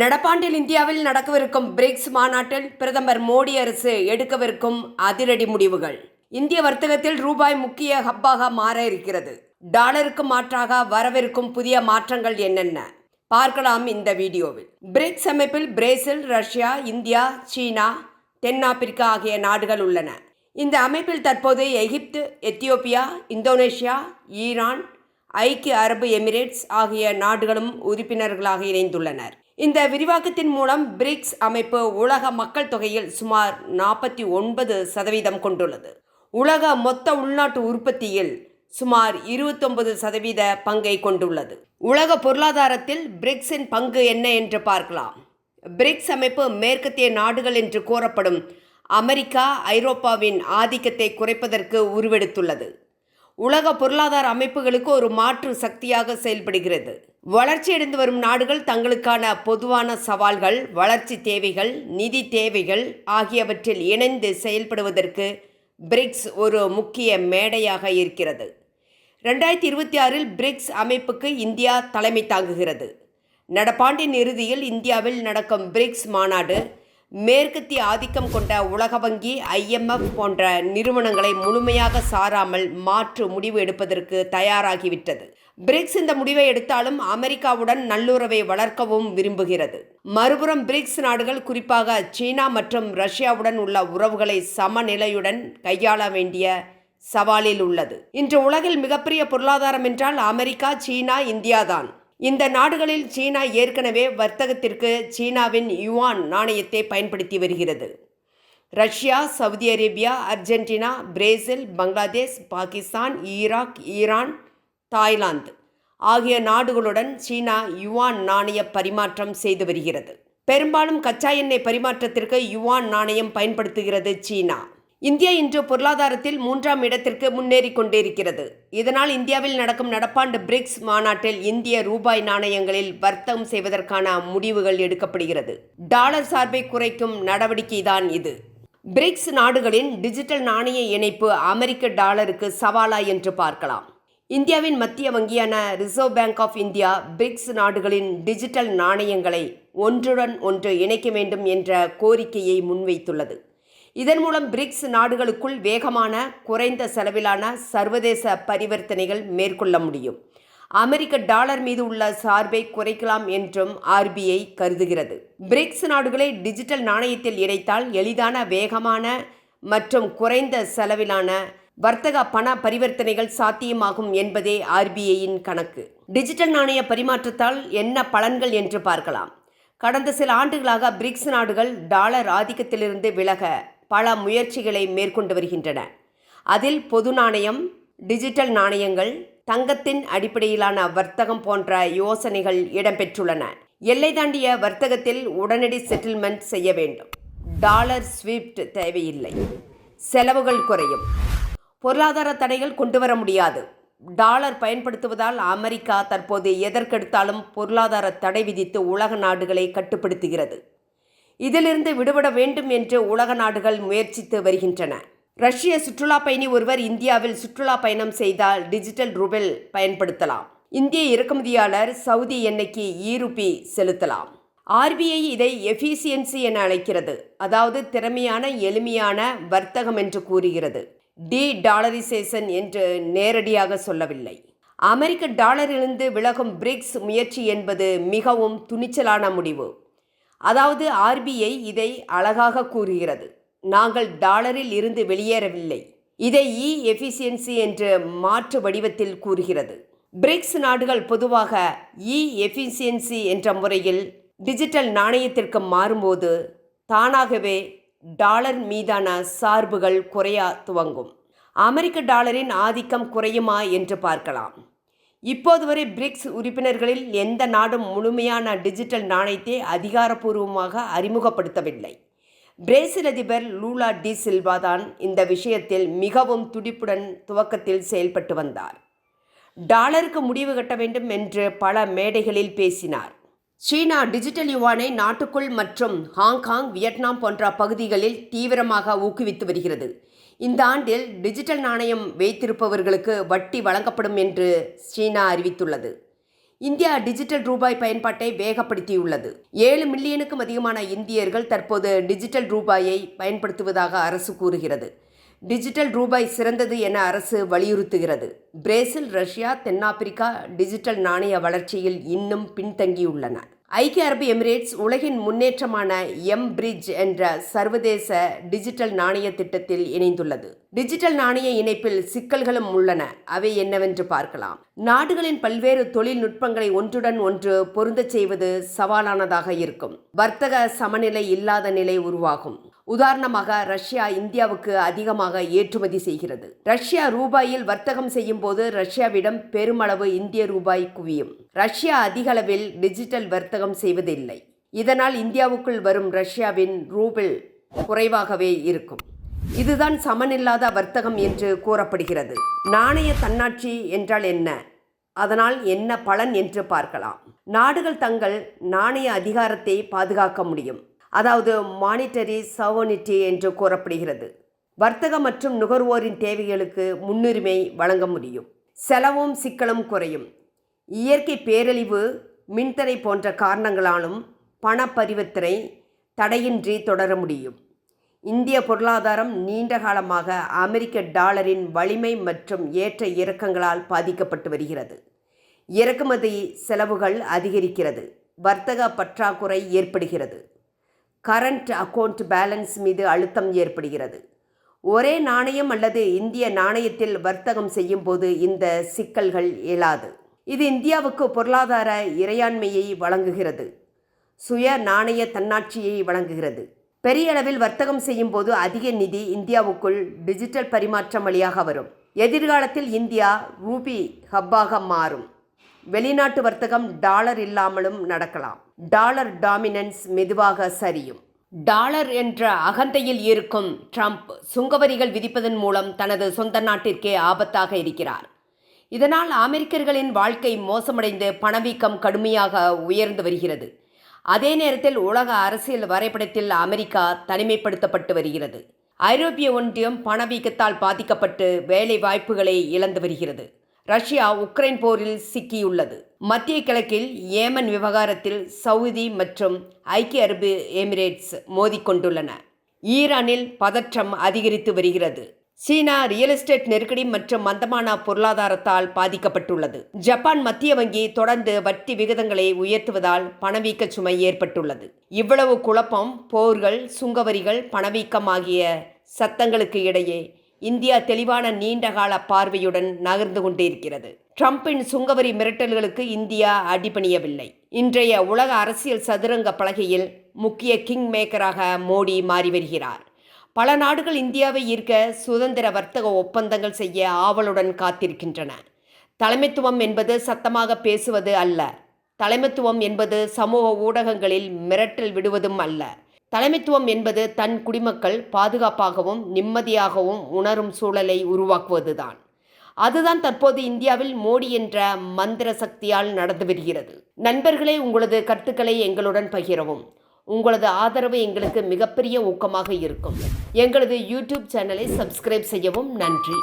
நடப்பாண்டில் இந்தியாவில் நடக்கவிருக்கும் பிரிக்ஸ் மாநாட்டில் பிரதமர் மோடி அரசு எடுக்கவிருக்கும் அதிரடி முடிவுகள். இந்திய வர்த்தகத்தில் ரூபாய் முக்கிய ஹப்பாக மாற இருக்கிறது. டாலருக்கு மாற்றாக வரவிருக்கும் புதிய மாற்றங்கள் என்னென்ன? பார்க்கலாம் இந்த வீடியோவில். பிரிக்ஸ் அமைப்பில் பிரேசில் ரஷ்யா இந்தியா சீனா தென்னாப்பிரிக்கா ஆகிய நாடுகள் உள்ளன. இந்த அமைப்பில் தற்போது எகிப்து எத்தியோப்பியா இந்தோனேஷியா ஈரான் ஐக்கிய அரபு எமிரேட்ஸ் ஆகிய நாடுகளும் உறுப்பினர்களாக இணைந்துள்ளனர். இந்த விரிவாக்கத்தின் மூலம் பிரிக்ஸ் அமைப்பு உலக மக்கள் தொகையில் சுமார் நாற்பத்தி ஒன்பது சதவீதம் கொண்டுள்ளது. உலக மொத்த உள்நாட்டு உற்பத்தியில் சுமார் இருபத்தொன்பது சதவீத பங்கை கொண்டுள்ளது. உலக பொருளாதாரத்தில் பிரிக்ஸின் பங்கு என்ன என்று பார்க்கலாம். பிரிக்ஸ் அமைப்பு மேற்கத்திய நாடுகள் என்று கூறப்படும் அமெரிக்கா ஐரோப்பாவின் ஆதிக்கத்தை குறைப்பதற்கு உருவெடுத்துள்ளது. உலக பொருளாதார அமைப்புகளுக்கு ஒரு மாற்று சக்தியாக செயல்படுகிறது. வளர்ச்சியடைந்து வரும் நாடுகள் தங்களுக்கான பொதுவான சவால்கள் வளர்ச்சி தேவைகள் நிதி தேவைகள் ஆகியவற்றில் இணைந்து செயல்படுவதற்கு பிரிக்ஸ் ஒரு முக்கிய மேடையாக இருக்கிறது. ரெண்டாயிரத்தி இருபத்தி ஆறில் பிரிக்ஸ் அமைப்புக்கு இந்தியா தலைமை தாங்குகிறது. நடப்பாண்டின் இறுதியில் இந்தியாவில் நடக்கும் பிரிக்ஸ் மாநாடு மேற்கத்திய ஆதிக்கம் கொண்ட உலக வங்கி ஐஎம்எஃப் போன்ற நிறுவனங்களை முழுமையாக சாராமல் மாற்று முடிவு எடுப்பதற்கு தயாராகிவிட்டது. பிரிக்ஸ் இந்த முடிவை எடுத்தாலும் அமெரிக்காவுடன் நல்லுறவை வளர்க்கவும் விரும்புகிறது. மறுபுறம் பிரிக்ஸ் நாடுகள் குறிப்பாக சீனா மற்றும் ரஷ்யாவுடன் உள்ள உறவுகளை சமநிலையுடன் கையாள வேண்டிய சவாலில் உள்ளது. இன்று உலகில் மிகப்பெரிய பொருளாதாரம் என்றால் அமெரிக்கா சீனா இந்தியாதான். இந்த நாடுகளில் சீனா ஏற்கனவே வர்த்தகத்திற்கு சீனாவின் யுவான் நாணயத்தை பயன்படுத்தி வருகிறது. Russia Saudi Arabia Argentina Brazil Bangladesh Pakistan Iraq Iran Thailand. ஆகிய நாடுகளுடன் சீனா யுவான் நாணய பரிமாற்றம் செய்து வருகிறது. பெரும்பாலும் கச்சா எண்ணெய் பரிமாற்றத்திற்கு யுவான் நாணயம் பயன்படுத்துகிறது சீனா. இந்தியா இன்று பொருளாதாரத்தில் மூன்றாம் இடத்திற்கு முன்னேறி கொண்டிருக்கிறது. இதனால் இந்தியாவில் நடக்கும் நடப்பாண்டு பிரிக்ஸ் மாநாட்டில் இந்திய ரூபாய் நாணயங்களில் வர்த்தகம் செய்வதற்கான முடிவுகள் எடுக்கப்படுகிறது. டாலர் சார்பை குறைக்கும் நடவடிக்கைதான் இது. பிரிக்ஸ் நாடுகளின் டிஜிட்டல் நாணய இணைப்பு அமெரிக்க டாலருக்கு சவாலா என்று பார்க்கலாம். இந்தியாவின் மத்திய வங்கியான Reserve Bank of India BRICS நாடுகளின் டிஜிட்டல் நாணயங்களை ஒன்றுடன் ஒன்று இணைக்க வேண்டும் என்ற கோரிக்கையை முன்வைத்துள்ளது. இதன் மூலம் பிரிக்ஸ் நாடுகளுக்குள் வேகமான குறைந்த செலவிலான சர்வதேச பரிவர்த்தனைகள் மேற்கொள்ள முடியும். அமெரிக்க டாலர் மீது உள்ள சார்பை குறைக்கலாம் என்றும் ஆர்பிஐ கருதுகிறது. பிரிக்ஸ் நாடுகளை டிஜிட்டல் நாணயத்தில் இணைத்தால் எளிதான வேகமான மற்றும் குறைந்த செலவிலான வர்த்தக பண பரிவர்த்தனைகள் சாத்தியமாகும் என்பதே ஆர்பிஐயின் கணக்கு. டிஜிட்டல் நாணய பரிமாற்றத்தால் என்ன பலன்கள் என்று பார்க்கலாம். கடந்த சில ஆண்டுகளாக பிரிக்ஸ் நாடுகள் டாலர் ஆதிக்கத்திலிருந்து விலக பல முயற்சிகளை மேற்கொண்டு வருகின்றன. அதில் பொது நாணயம் டிஜிட்டல் நாணயங்கள் தங்கத்தின் அடிப்படையிலான வர்த்தகம் போன்ற யோசனைகள் இடம்பெற்றுள்ளன. எல்லை தாண்டிய வர்த்தகத்தில் உடனடி செட்டில்மெண்ட் செய்ய வேண்டும். டாலர் ஸ்விஃப்ட் தேவையில்லை. செலவுகள் குறையும். பொருளாதார தடைகள் கொண்டு வர முடியாது. டாலர் பயன்படுத்துவதால் அமெரிக்கா தற்போது எதற்கெடுத்தாலும் பொருளாதார தடை விதித்து உலக நாடுகளை கட்டுப்படுத்துகிறது. இதிலிருந்து விடுபட வேண்டும் என்று உலக நாடுகள் முயற்சித்து வருகின்றன. ரஷ்ய சுற்றுலா பயணி ஒருவர் இந்தியாவில் சுற்றுலா பயணம் செய்தால் டிஜிட்டல் ரூபெல் பயன்படுத்தலாம். இந்திய இறக்குமதியாளர் சவுதி எண்ணெய்க்கு ஈருபி செலுத்தலாம். ஆர்பிஐ இதை எஃபிசியன்சி என அழைக்கிறது. அதாவது திறமையான எளிமையான வர்த்தகம் என்று கூறுகிறது. டி டாலரிசேஷன் என்று நேரடியாக சொல்லவில்லை. அமெரிக்க டாலரிலிருந்து விலகும் பிரிக்ஸ் முயற்சி என்பது மிகவும் துணிச்சலான முடிவு. அதாவது ஆர்பிஐ இதை அழகாக கூறுகிறது. நாங்கள் டாலரில் இருந்து வெளியேறவில்லை. இதை இ எஃபிசியன்சி என்று மாற்று வடிவத்தில் கூறுகிறது. பிரிக்ஸ் நாடுகள் பொதுவாக இ எஃபிசியன்சி என்ற முறையில் டிஜிட்டல் நாணயத்திற்கு மாறும்போது தானாகவே டாலர் மீதான சார்புகள் குறைய துவங்கும். அமெரிக்க டாலரின் ஆதிக்கம் குறையுமா என்று பார்க்கலாம். இப்போது வரை பிரிக்ஸ் உறுப்பினர்களில் எந்த நாடும் முழுமையான டிஜிட்டல் நாணயத்தை அதிகாரப்பூர்வமாக அறிமுகப்படுத்தவில்லை. பிரேசில் அதிபர் லூலா டி சில்வா தான் இந்த விஷயத்தில் மிகவும் துடிப்புடன் துவக்கத்தில் செயல்பட்டு வந்தார். டாலருக்கு முடிவு கட்ட வேண்டும் என்று பல மேடைகளில் பேசினார். சீனா டிஜிட்டல் யுவானை நாட்டுக்குள் மற்றும் ஹாங்காங் வியட்நாம் போன்ற பகுதிகளில் தீவிரமாக ஊக்குவித்து வருகிறது. இந்த ஆண்டில் டிஜிட்டல் நாணயம் வைத்திருப்பவர்களுக்கு வட்டி வழங்கப்படும் என்று சீனா அறிவித்துள்ளது. இந்தியா டிஜிட்டல் ரூபாய் பயன்பாட்டை வேகப்படுத்தியுள்ளது. ஏழு மில்லியனுக்கும் அதிகமான இந்தியர்கள் தற்போது டிஜிட்டல் ரூபாயை பயன்படுத்துவதாக அரசு கூறுகிறது. டிஜிட்டல் ரூபாய் சிறந்தது என அரசு வலியுறுத்துகிறது. பிரேசில் ரஷ்யா தென்னாப்பிரிக்கா டிஜிட்டல் நாணய வளர்ச்சியில் இன்னும் பின்தங்கியுள்ளன. ஐக்கிய அரபு எமிரேட்ஸ் உலகின் முன்னேற்றமான எம் பிரிட்ஜ் என்ற சர்வதேச டிஜிட்டல் நாணய திட்டத்தில் இணைந்துள்ளது. டிஜிட்டல் நாணய இணைப்பில் சிக்கல்களும் உள்ளன. அவை என்னவென்று பார்க்கலாம். நாடுகளின் பல்வேறு தொழில்நுட்பங்களை ஒன்றுடன் ஒன்று பொருந்தச் செய்வது சவாலானதாக இருக்கும். வர்த்தக சமநிலை இல்லாத நிலை உருவாகும். உதாரணமாக ரஷ்யா இந்தியாவுக்கு அதிகமாக ஏற்றுமதி செய்கிறது. ரஷ்யா ரூபாயில் வர்த்தகம் செய்யும் போது ரஷ்யாவிடம் பெருமளவு இந்திய ரூபாய் குவியும். ரஷ்யா அதிகளவில் டிஜிட்டல் வர்த்தகம் செய்வதில்லை. இதனால் இந்தியாவுக்குள் வரும் ரஷ்யாவின் ரூபிள் குறைவாகவே இருக்கும். இதுதான் சமனில்லாத வர்த்தகம் என்று கூறப்படுகிறது. நாணய தன்னாட்சி என்றால் என்ன? அதனால் என்ன பலன் என்று பார்க்கலாம். நாடுகள் தங்கள் நாணய அதிகாரத்தை பாதுகாக்க முடியும். அதாவது மானிட்டரி சவனிட்டி என்று கூறப்படுகிறது. வர்த்தக மற்றும் நுகர்வோரின் தேவைகளுக்கு முன்னுரிமை வழங்க முடியும். செலவும் சிக்கலும் குறையும். இயற்கை பேரழிவு மின்தடை போன்ற காரணங்களாலும் பண பரிவர்த்தனை தடையின்றி தொடர முடியும். இந்திய பொருளாதாரம் நீண்ட காலமாக அமெரிக்க டாலரின் வலிமை மற்றும் ஏற்ற இறக்கங்களால் பாதிக்கப்பட்டு வருகிறது. இறக்குமதி செலவுகள் அதிகரிக்கிறது. வர்த்தக பற்றாக்குறை ஏற்படுகிறது. கரண்ட் அக்கவுண்ட் பேலன்ஸ் மீது அழுத்தம் ஏற்படுகிறது. ஒரே நாணயம் அல்லது இந்திய நாணயத்தில் வர்த்தகம் செய்யும் போது இந்த சிக்கல்கள் இயலாது. இது இந்தியாவுக்கு பொருளாதார இறையாண்மையை வழங்குகிறது. சுய நாணய தன்னாட்சியை வழங்குகிறது. பெரிய அளவில் வர்த்தகம் செய்யும் போது அதிக நிதி இந்தியாவுக்குள் டிஜிட்டல் பரிமாற்றம் வழியாக வரும். எதிர்காலத்தில் இந்தியா ரூபி ஹப்பாக மாறும். வெளிநாட்டு வர்த்தகம் டாலர் இல்லாமலும் நடக்கலாம். டாலர் டாமினன்ஸ் மெதுவாக சரியும். டாலர் என்ற அகந்தையில் இருக்கும் ட்ரம்ப் சுங்கவரிகள் விதிப்பதன் மூலம் தனது சொந்த நாட்டிற்கே ஆபத்தாக இருக்கிறார். இதனால் அமெரிக்கர்களின் வாழ்க்கை மோசமடைந்து பணவீக்கம் கடுமையாக உயர்ந்து வருகிறது. அதே நேரத்தில் உலக அரசியல் வரைபடத்தில் அமெரிக்கா தனிமைப்படுத்தப்பட்டு வருகிறது. ஐரோப்பிய ஒன்றியம் பணவீக்கத்தால் பாதிக்கப்பட்டு வேலை வாய்ப்புகளை இழந்து வருகிறது. ரஷ்யா உக்ரைன் போரில் சிக்கியுள்ளது. மத்திய கிழக்கில் ஏமன் விவகாரத்தில் சவுதி மற்றும் ஐக்கிய அரபு எமிரேட்ஸ் மோதிக்கொண்டுள்ளன ஈரானில் பதற்றம் அதிகரித்து வருகிறது. சீனா ரியல் எஸ்டேட் நெருக்கடி மற்றும் மந்தமான பொருளாதாரத்தால் பாதிக்கப்பட்டுள்ளது. ஜப்பான் மத்திய வங்கி தொடர்ந்து வட்டி விகிதங்களை உயர்த்துவதால் பணவீக்க சுமை ஏற்பட்டுள்ளது. இவ்வளவு குழப்பம் போர்கள் சுங்கவரிகள் பணவீக்கம் ஆகிய சத்தங்களுக்கு இடையே இந்தியா தெளிவான நீண்டகால பார்வையுடன் நகர்ந்து கொண்டிருக்கிறது. ட்ரம்பின் சுங்கவரி மிரட்டல்களுக்கு இந்தியா அடிபணியவில்லை. இன்றைய உலக அரசியல் சதுரங்க பலகையில் முக்கிய கிங் மேக்கராக மோடி மாறி வருகிறார். பல நாடுகள் இந்தியாவை ஈர்க்க சுதந்திர வர்த்தக ஒப்பந்தங்கள் செய்ய ஆவலுடன் காத்திருக்கின்றன. தலைமைத்துவம் என்பது சத்தமாக பேசுவது அல்ல. தலைமைத்துவம் என்பது சமூக ஊடகங்களில் மிரட்டல் விடுவதும் அல்ல. தலைமைத்துவம் என்பது தன் குடிமக்கள் பாதுகாப்பாகவும் நிம்மதியாகவும் உணரும் சூழலை உருவாக்குவதுதான். அதுதான் தற்போது இந்தியாவில் மோடி என்ற மந்திர சக்தியால் நடந்து வருகிறது. நண்பர்களே உங்களது கருத்துக்களை எங்களுடன் பகிரவும். உங்களது ஆதரவு எங்களுக்கு மிகப்பெரிய ஊக்கமாக இருக்கும். எங்களது யூடியூப் சேனலை சப்ஸ்கிரைப் செய்யவும் நன்றி.